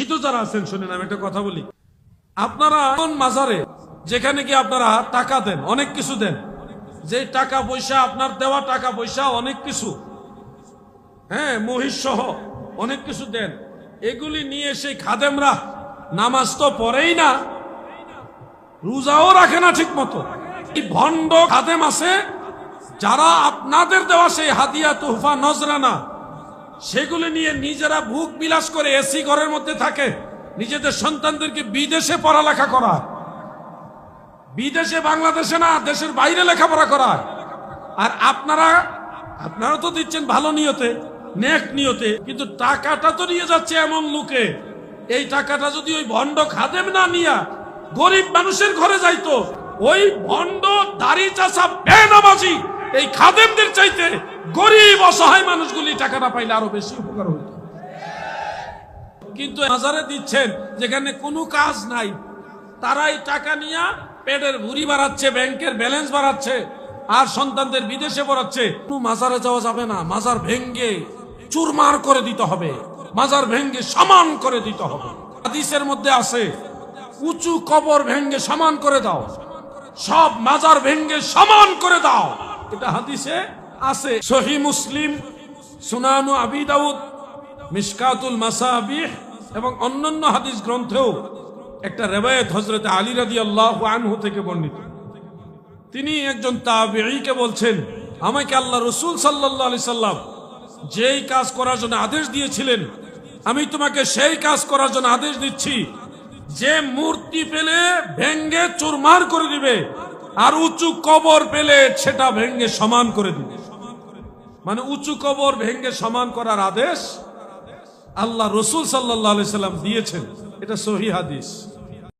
শিক্ষিত যারা আছেন, শুনেন, আমি একটা কথা বলি। আপনারা কোন মাজারে, যেখানে কি আপনারা টাকা দেন, অনেক কিছু দেন? যে টাকা পয়সা, আপনার দেওয়া টাকা পয়সা, অনেক কিছু। হ্যাঁ মহিষ সহ অনেক কিছু দেন। এগুলি নিয়ে সেই খাদেমরা নামাজ তো পড়েই না, রোজাও রাখে না ঠিক মতো ভণ্ড খাদেম আছে, যারা আপনাদের দেওয়া সেই হাতিয়া, তোহফা, নজরানা সেগুলি নিয়ে নিজেরা ভুক বিলাস করে এসি ঘরের মধ্যে থাকে। নিজেদের সন্তানদেরকে বিদেশে পড়ালেখা করা বিদেশে বাংলাদেশে না, দেশের বাইরে লেখাপড়া করা আর আপনারা আপনারা তো দিচ্ছেন ভালো নিয়তে, নেক নিয়তে, কিন্তু টাকাটা তো নিয়ে যাচ্ছে এমন লোকে। এই টাকাটা যদি ওই ভণ্ড খাদেম না নিয়া গরিব মানুষের ঘরে যাইতো, ওই ভণ্ড দাড়ি চাষা বেনামাজি এই খাদেমদের চাইতে গরিব, অসহায় মানুষগুলি টাকাটা পাইলে আরও বেশি উপকার হতো কিন্তু হাজারে দিচ্ছেন, যেখানে কোনো কাজ নাই। তারাই টাকা নিয়ে পেটের ভুড়ি বাড়াচ্ছে, ব্যাংকের ব্যালেন্স বাড়াচ্ছে, আর সন্তানদের বিদেশে পড়াচ্ছে। মাজারে যাওয়া যাবে না, মাজার ভেঙ্গে চুরমার করে দিতে হবে। মাজার ভেঙ্গে সমান করে দিতে হবে। হাদিসের মধ্যে আছে, উঁচু কবর ভেঙ্গে সমান করে দাও। সব মাজার ভেঙ্গে সমান করে দাও। এটা হাদিসে আছে। সহি মুসলিম, সুনানু আবি দাউদ, মিসকাতুল মাসাবিহ এবং অন্যান্য হাদিস গ্রন্থেও একটা রেবায়ত হজরত আলী রাদি আল্লাহ আনহু থেকে বর্ণিত। তিনি একজন তাবিঈকে বলছেন, আমাকে আল্লাহ রসুল সাল্লাল্লাহু আলাইহি সাল্লাম যেই কাজ করার জন্য আদেশ দিয়েছিলেন, আমি তোমাকে সেই কাজ করার জন্য আদেশ দিচ্ছি। যে মূর্তি পেলে ভেঙ্গে চুরমার করে দিবে আর উঁচু কবর পেলে সেটা ভেঙ্গে সমান করে দিবে। মানে উঁচু কবর ভেঙ্গে সমান করার আদেশ আল্লাহ রসুল সাল্লাহ সাল্লাম দিয়েছেন। এটা সহি হাদিস।